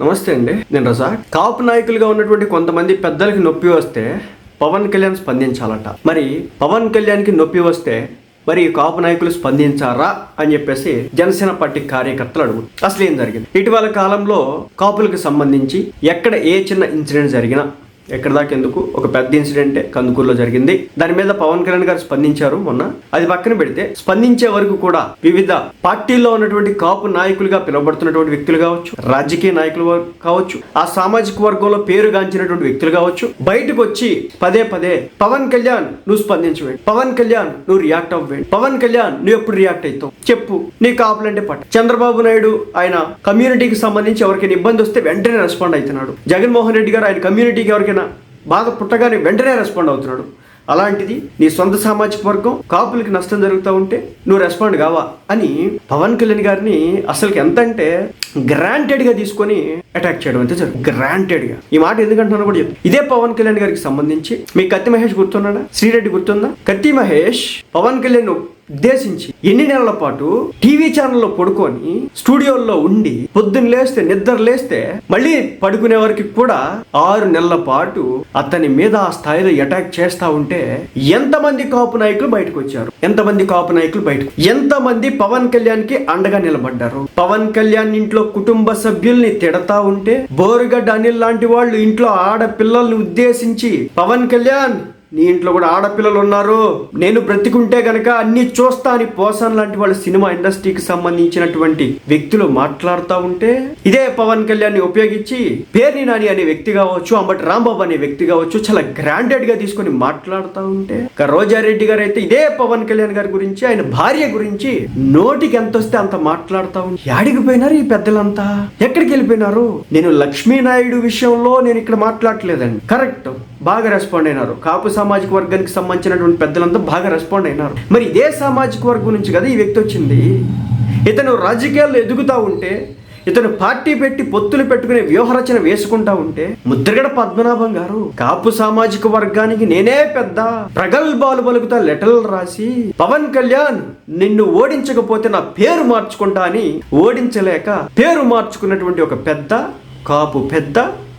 నమస్తే అండి నేను రజా. కాపు నాయకులుగా ఉన్నటువంటి కొంతమంది పెద్దలకి నొప్పి వస్తే పవన్ కళ్యాణ్ స్పందించాలట. మరి పవన్ కళ్యాణ్కి నొప్పి వస్తే మరి కాపు నాయకులు స్పందించారా అని చెప్పేసి జనసేన పార్టీ కార్యకర్తలు అడుగు అసలు ఏం జరిగింది? ఇటీవల కాలంలో కాపులకు సంబంధించి ఎక్కడ ఏ చిన్న ఇన్సిడెంట్ జరిగినా ఎక్కడ దాకా ఎందుకు ఒక పెద్ద ఇన్సిడెంటే కందుకూరులో జరిగింది. దాని మీద పవన్ కళ్యాణ్ గారు స్పందించారు మొన్న. అది పక్కన పెడితే స్పందించే వరకు కూడా వివిధ పార్టీల్లో ఉన్నటువంటి కాపు నాయకులుగా పిలువబడుతున్నటువంటి వ్యక్తులు కావచ్చు రాజకీయ నాయకులు కావచ్చు ఆ సామాజిక వర్గంలో పేరుగాంచినటువంటి వ్యక్తులు కావచ్చు బయటకు వచ్చి పదే పదే పవన్ కళ్యాణ్ నువ్వు స్పందించవేండి పవన్ కళ్యాణ్ నువ్వు రియాక్ట్ అవ్వేంటి పవన్ కళ్యాణ్ నువ్వు ఎప్పుడు రియాక్ట్ అవుతావు చెప్పు నీ కాపులంటే పట్ట చంద్రబాబు నాయుడు ఆయన కమ్యూనిటీకి సంబంధించి ఎవరికైనా ఇబ్బంది వస్తే వెంటనే రెస్పాండ్ అవుతున్నాడు. జగన్మోహన్ రెడ్డి గారు ఆయన కమ్యూనిటీకి ఎవరికైనా బాధ పుట్టగానే వెంటనే రెస్పాండ్ అవుతున్నాడు. అలాంటిది నీ సొంత సామాజిక వర్గం కాపులకి నష్టం జరుగుతూ ఉంటే నువ్వు రెస్పాండ్ కావా అని పవన్ కళ్యాణ్ గారిని అసలుకి ఎంత అంటే గ్రాంటెడ్గా తీసుకొని అటాక్ చేయడం అంతే జరుగుతుంది. గ్రాంటెడ్గా ఈ మాట ఎందుకంటున్నాను కూడా చెప్తాను ఇదే పవన్ కళ్యాణ్ గారికి సంబంధించి మీ కత్తి మహేష్ గుర్తున్నాడా? శ్రీరెడ్డి గుర్తుందా? కత్తి మహేష్ పవన్ కళ్యాణ్ ఉద్దేశించి ఎన్ని నెలల పాటు టీవీ ఛానల్లో పడుకొని స్టూడియోల్లో ఉండి పొద్దున్న లేస్తే నిద్ర లేస్తే మళ్ళీ పడుకునే వరకు కూడా ఆరు నెలల పాటు అతని మీద ఆ స్థాయిలో అటాక్ చేస్తా ఉంటే ఎంతమంది కాపు నాయకులు బయటకు వచ్చారు? ఎంతమంది కాపు నాయకులు బయటకు? ఎంతమంది పవన్ కళ్యాణ్కి అండగా నిలబడ్డారు? పవన్ కళ్యాణ్ ఇంట్లో కుటుంబ సభ్యుల్ని తిడతా ఉంటే బోరుగడ్డ అనిల్ లాంటి వాళ్ళు ఇంట్లో ఆడపిల్లల్ని ఉద్దేశించి పవన్ కళ్యాణ్ నీ ఇంట్లో కూడా ఆడపిల్లలు ఉన్నారు. నేను బ్రతికుంటే గనక అన్ని చూస్తా అని పోసాన్ లాంటి వాళ్ళ సినిమా ఇండస్ట్రీకి సంబంధించినటువంటి వ్యక్తులు మాట్లాడుతూ ఉంటే ఇదే పవన్ కళ్యాణ్ ఉపయోగించి పేర్ని నాని అనే వ్యక్తి కావచ్చు అంబటి రాంబాబు అనే వ్యక్తి కావచ్చు చాలా గ్రాండెడ్గా తీసుకొని మాట్లాడుతూ ఉంటే ఇక రోజారెడ్డి గారు అయితే ఇదే పవన్ కళ్యాణ్ గారి గురించి ఆయన భార్య గురించి నోటికి ఎంత వస్తే అంత మాట్లాడుతూ ఉంటే యాడికి పోయినారు ఈ పెద్దలంతా? ఎక్కడికి వెళ్ళిపోయినారు? నేను లక్ష్మీనాయుడు విషయంలో నేను ఇక్కడ మాట్లాడలేదండి కరెక్ట్. బాగా రెస్పాండ్ అయినారు. కాపు సామాజిక వర్గానికి సంబంధించినటువంటి పెద్దలంతా బాగా రెస్పాండ్ అయినారు. మరి ఇదే సామాజిక వర్గం నుంచి కదా ఈ వ్యక్తి వచ్చింది? ఇతను రాజకీయాల్లో ఎదుగుతా ఉంటే ఇతను పార్టీ పెట్టి పొత్తులు పెట్టుకునే వ్యూహరచన వేసుకుంటా ఉంటే ముద్రగడ పద్మనాభం గారు కాపు సామాజిక వర్గానికి నేనే పెద్ద ప్రగల్భాలు పలుకుతా లెటర్లు రాసి పవన్ కళ్యాణ్ నిన్ను ఓడించకపోతే నా పేరు మార్చుకుంటా అని ఓడించలేక పేరు మార్చుకున్నటువంటి ఒక పెద్ద కాపు పెద్ద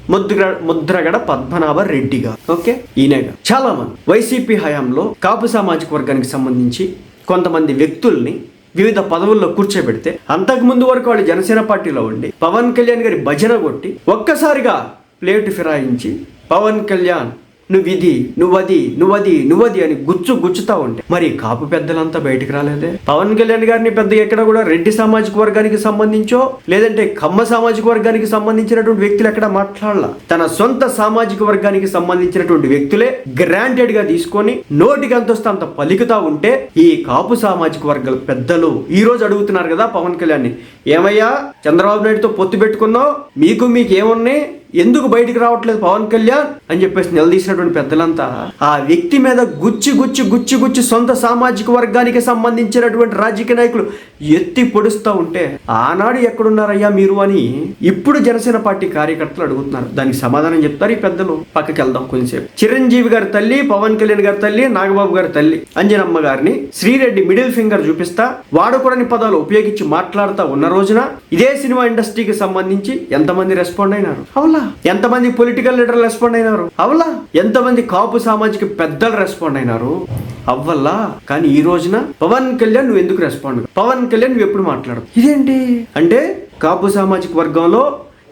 ముద్ర ముద్రగడ పద్మనాభ రెడ్డి గారు ఓకే? ఈయనగా. చాలా మంది వైసీపీ హయాంలో కాపు సామాజిక వర్గానికి సంబంధించి కొంతమంది వ్యక్తుల్ని వివిధ పదవుల్లో కూర్చోబెడితే అంతకుముందు వరకు వాళ్ళు జనసేన పార్టీలో ఉండి పవన్ కళ్యాణ్ గారి భజన కొట్టి ఒక్కసారిగా ప్లేటు ఫిరాయించి పవన్ కళ్యాణ్ నువ్వు ఇది నువ్వది నువ్వది నువ్వది అని గుచ్చు గుచ్చుతా ఉంటే మరి కాపు పెద్దలంతా బయటకు రాలేదే? పవన్ కళ్యాణ్ గారిని పెద్ద ఎక్కడ కూడా రెడ్డి సామాజిక వర్గానికి సంబంధించో లేదంటే కమ్మ సామాజిక వర్గానికి సంబంధించినటువంటి వ్యక్తులు ఎక్కడ మాట్లాడాల? తన సొంత సామాజిక వర్గానికి సంబంధించినటువంటి వ్యక్తులే గ్రాంటెడ్గా తీసుకొని నోటికి అంతొస్తే అంత పలుకుతా ఉంటే ఈ కాపు సామాజిక వర్గాల పెద్దలు ఈ రోజు అడుగుతున్నారు కదా పవన్ కళ్యాణ్ ఏమయ్యా చంద్రబాబు నాయుడుతో పొత్తు పెట్టుకున్నావు? మీకు మీకు ఏమున్నాయి ఎందుకు బయటికి రావట్లేదు పవన్ కళ్యాణ్ అని చెప్పేసి నిలదీసినటువంటి పెద్దలంతా ఆ వ్యక్తి మీద గుచ్చి గుచ్చి గుచ్చి గుచ్చి సొంత సామాజిక వర్గానికి సంబంధించినటువంటి రాజకీయ నాయకులు ఎత్తి పొడుస్తూ ఉంటే ఆనాడు ఎక్కడున్నారయ్యా మీరు? అని ఇప్పుడు జనసేన పార్టీ కార్యకర్తలు అడుగుతున్నారు. దానికి సమాధానం చెప్తారు ఈ పెద్దలు. పక్కకి వెళ్దాం కొంచెంసేపు. చిరంజీవి గారి తల్లి పవన్ కళ్యాణ్ గారి తల్లి నాగబాబు గారి తల్లి అంజనమ్మ గారిని శ్రీరెడ్డి మిడిల్ ఫింగర్ చూపిస్తా. వాడకూడని పదాలు ఉపయోగించి మాట్లాడుతూ ఉన్న రోజున ఇదే సినిమా ఇండస్ట్రీకి సంబంధించి ఎంతమంది రెస్పాండ్ అయినారు? అవులా ఎంతమంది పొలిటికల్ లీడర్లు రెస్పాండ్ అయినారు? అవులా ఎంతమంది కాపు సామాజిక పెద్దలు రెస్పాండ్ అయినారు? అవ్వల్లా కానీ ఈ రోజున పవన్ కళ్యాణ్ నువ్వు ఎందుకు రెస్పాండ్ పవన్ కళ్యాణ్ నువ్వు ఎప్పుడు మాట్లాడు ఇదేంటి? అంటే కాపు సామాజిక వర్గంలో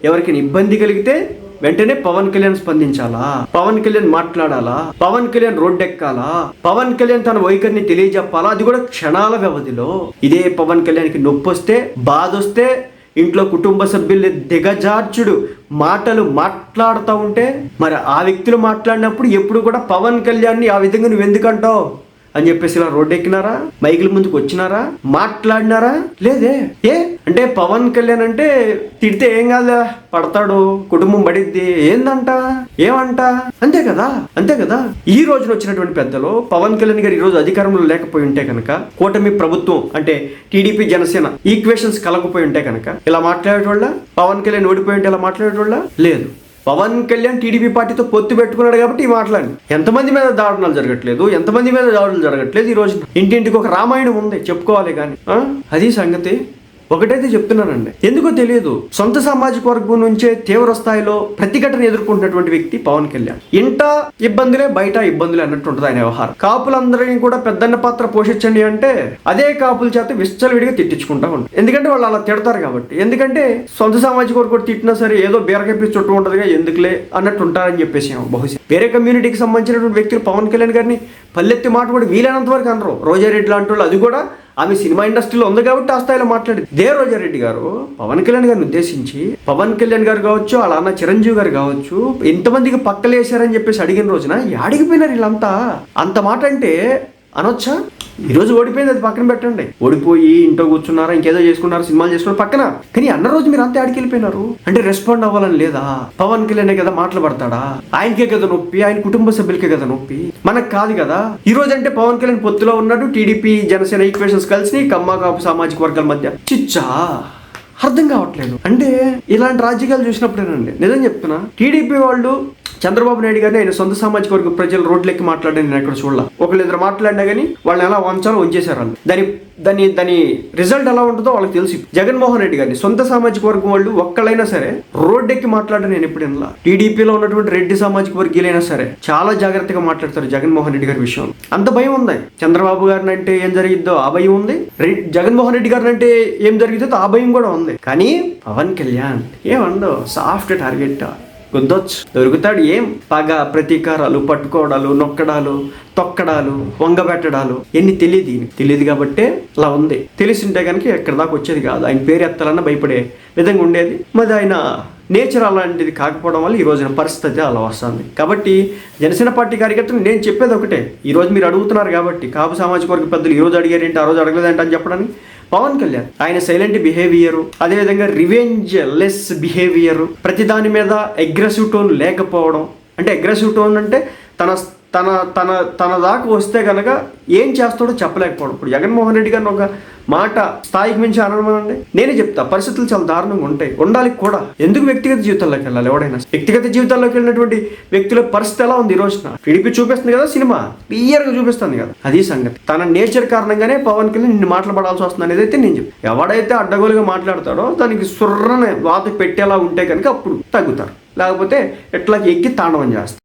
ఎవరికైనా ఇబ్బంది కలిగితే వెంటనే పవన్ కళ్యాణ్ స్పందించాలా? పవన్ కళ్యాణ్ మాట్లాడాలా? పవన్ కళ్యాణ్ రోడ్డెక్కాలా? పవన్ కళ్యాణ్ తన వైఖరిని తెలియజెప్పాలా? అది కూడా క్షణాల వ్యవధిలో. ఇదే పవన్ కళ్యాణ్కి నొప్పి వస్తే బాధ వస్తే ఇంట్లో కుటుంబ సభ్యుల్ని దిగజార్చుడు మాటలు మాట్లాడుతూ ఉంటే మరి ఆ వ్యక్తులు మాట్లాడినప్పుడు ఎప్పుడు కూడా పవన్ కళ్యాణ్ని ఆ విధంగా నువ్వు ఎందుకంటావు అని చెప్పేసి ఇలా రోడ్ ఎక్కినారా మైకుల ముందుకు వచ్చినారా? మాట్లాడినారా? లేదే. ఏ? అంటే పవన్ కళ్యాణ్ అంటే తిడితే ఏం కాదా పడతాడు కుటుంబం పడిద్ది. ఏందంట? ఏమంట? అంతే కదా? అంతే కదా? ఈ రోజున వచ్చినటువంటి పెద్దలు పవన్ కళ్యాణ్ గారు ఈ రోజు అధికారంలో లేకపోయి ఉంటే కనుక కూటమి ప్రభుత్వం అంటే టీడీపీ జనసేన ఈక్వేషన్స్ కలగపోయి ఉంటే కనుక ఇలా మాట్లాడేటోళ్ళ? పవన్ కళ్యాణ్ ఓడిపోయి ఉంటే ఇలా మాట్లాడేటోళ్ళ? లేదు. పవన్ కళ్యాణ్ టీడీపీ పార్టీతో పొత్తు పెట్టుకున్నాడు కాబట్టి ఈ మాట్లాడి ఎంతమంది మీద దారుణాలు జరగట్లేదు ఎంతమంది మీద దాడులు జరగట్లేదు ఈ రోజు. ఇంటింటికి ఒక రామాయణం ఉంది చెప్పుకోవాలి కానీ. అది సంగతి. ఒకటైతే చెప్తున్నానండి. ఎందుకో తెలియదు. సొంత సామాజిక వర్గం నుంచే తీవ్ర స్థాయిలో ప్రతిఘటన ఎదుర్కొంటున్నటువంటి వ్యక్తి పవన్ కళ్యాణ్. ఇంట ఇబ్బందులే బయట ఇబ్బందులే అన్నట్టు ఉంటుంది ఆయన వ్యవహారం. కాపులందరినీ కూడా పెద్దన్న పాత్ర పోషించండి అంటే అదే కాపుల చేత విచ్చలవిడిగా తిట్టించుకుంటా ఉంటారు ఎందుకంటే వాళ్ళు అలా తిడతారు కాబట్టి. ఎందుకంటే సొంత సామాజిక వర్గం తిట్టినా సరే ఏదో బీరకప్పి చుట్టూ ఉంటుందిగా ఎందుకులే అన్నట్టు ఉంటారని చెప్పేసి బహుశా. వేరే కమ్యూనిటీకి సంబంధించినటువంటి వ్యక్తులు పవన్ కళ్యాణ్ గారిని పల్లెత్తి మాట కూడా వీలైనంత వరకు అనరు. రోజారెడ్డి లాంటి వాళ్ళు అది కూడా ఆమె సినిమా ఇండస్ట్రీలో ఉంది కాబట్టి ఆ స్థాయిలో మాట్లాడింది. దేవరాజారెడ్డి గారు పవన్ కళ్యాణ్ గారిని ఉద్దేశించి పవన్ కళ్యాణ్ గారు కావచ్చు వాళ్ళ అన్న చిరంజీవి గారు కావచ్చు ఎంతమందికి పక్కలేశారని చెప్పేసి అడిగిన రోజున యాడిగిపోయినారు వీళ్ళంతా. అంత మాట అంటే అనొచ్చా? ఈరోజు ఓడిపోయింది అది పక్కన పెట్టండి. ఓడిపోయి ఇంట్లో కూర్చున్నారా ఇంకేదో చేసుకున్నారు సినిమాలు చేసుకున్నారు పక్కన. కానీ అన్న రోజు మీరు అంతా ఆడికి వెళ్ళిపోయినారు అంటే రెస్పాండ్ అవ్వాలని లేదా? పవన్ కళ్యాణ్ కదా మాటలు పడతాడా? ఆయనకే కదా నొప్పి ఆయన కుటుంబ సభ్యులకే కదా నొప్పి. మనకు కాదు కదా. ఈ రోజు అంటే పవన్ కళ్యాణ్ పొత్తులో ఉన్నాడు టీడీపీ జనసేన ఈక్వేషన్స్ కలిసి కమ్మ కాపు సామాజిక వర్గాల మధ్య. చిచ్చా! అర్థం కావట్లేదు. అంటే ఇలాంటి రాజకీయాలు చూసినప్పుడేనండి. నిజం చెప్తున్నా. టీడీపీ వాళ్ళు చంద్రబాబు నాయుడు గారిని ఆయన సొంత సామాజిక వర్గ ప్రజలు రోడ్లెక్కి మాట్లాడని నేను ఎక్కడ చూడాల. ఒకళ్ళు ఇద్దరు మాట్లాడినా కానీ వాళ్ళని ఎలా వంచాలో వంచేశారు వాళ్ళు దాని దాని దాని రిజల్ట్ ఎలా ఉంటుందో వాళ్ళకి తెలిసి జగన్మోహన్ రెడ్డి గారిని సొంత సామాజిక వర్గం వాళ్ళు ఒక్కళ్ళైనా సరే రోడ్డెక్కి మాట్లాడడం నేను ఎప్పుడు వినలా. టీడీపీలో ఉన్నటువంటి రెడ్డి సామాజిక వర్గీయులైనా సరే చాలా జాగ్రత్తగా మాట్లాడతారు జగన్మోహన్ రెడ్డి గారి విషయం అంత భయం ఉంది. చంద్రబాబు గారిని అంటే ఏం జరిగిద్దో ఆ భయం ఉంది. రెడ్- జగన్మోహన్ రెడ్డి గారిని అంటే ఏం జరిగిద్దో ఆ భయం కూడా ఉంది. కానీ పవన్ కళ్యాణ్ ఏమండో సాఫ్ట్ టార్గెట్. గుద్దొచ్చు దొరుకుతాడు ఏం? పగ ప్రతీకారాలు పట్టుకోవడాలు నొక్కడాలు తొక్కడాలు వంగబెట్టడాలు. ఎన్ని తెలియదు తెలియదు కాబట్టే అలా ఉంది. తెలిసింటే కనుక ఎక్కడి దాకా వచ్చేది కాదు. ఆయన పేరు ఎత్తాలన్నా భయపడే విధంగా ఉండేది. మరి ఆయన నేచర్ అలాంటిది కాకపోవడం వల్ల ఈ రోజున పరిస్థితి అలా వస్తుంది. కాబట్టి జనసేన పార్టీ కార్యకర్తలు నేను చెప్పేది ఒకటే. ఈరోజు మీరు అడుగుతున్నారు కాబట్టి కాపు సామాజిక వర్గ పెద్దలు ఈ రోజు అడిగారు ఏంటి ఆ రోజు అడగలేదంట అని చెప్పడానికి పవన్ కళ్యాణ్. ఆయన సైలెంట్ బిహేవియర్ అదేవిధంగా రివెంజ్ లెస్ బిహేవియర్. ప్రతి దాని మీద అగ్రెసివ్ టోన్ లేకపోవడం అంటే అగ్రెసివ్ టోన్ అంటే తన తన తన తన దాకా వస్తే కనుక ఏం చేస్తాడో చెప్పలేకపోవడం. ఇప్పుడు జగన్మోహన్ రెడ్డి గారిని ఒక మాట స్థాయికి మించి అనడమనండి నేనే చెప్తా పరిస్థితులు చాలా దారుణంగా ఉంటాయి. ఉండాలి కూడా. ఎందుకు వ్యక్తిగత జీవితాల్లోకి వెళ్ళాలి ఎవడైనా? వ్యక్తిగత జీవితాల్లోకి వెళ్ళినటువంటి వ్యక్తుల పరిస్థితి ఎలా ఉంది ఈ రోజున? టీడీపీ చూపిస్తుంది కదా సినిమా. క్లియర్గా చూపిస్తుంది కదా. అది సంగతి. తన నేచర్ కారణంగానే పవన్ కళ్యాణ్ నిన్ను మాట్లాడాల్సి వస్తుంది అనేది అయితే నేను చెప్పి ఎవడైతే అడ్డగోలుగా మాట్లాడతాడో దానికి సుర్రని వాత పెట్టేలా ఉంటే కనుక అప్పుడు తగ్గుతారు. లేకపోతే ఎట్లా ఎక్కి తాండవం చేస్తారు.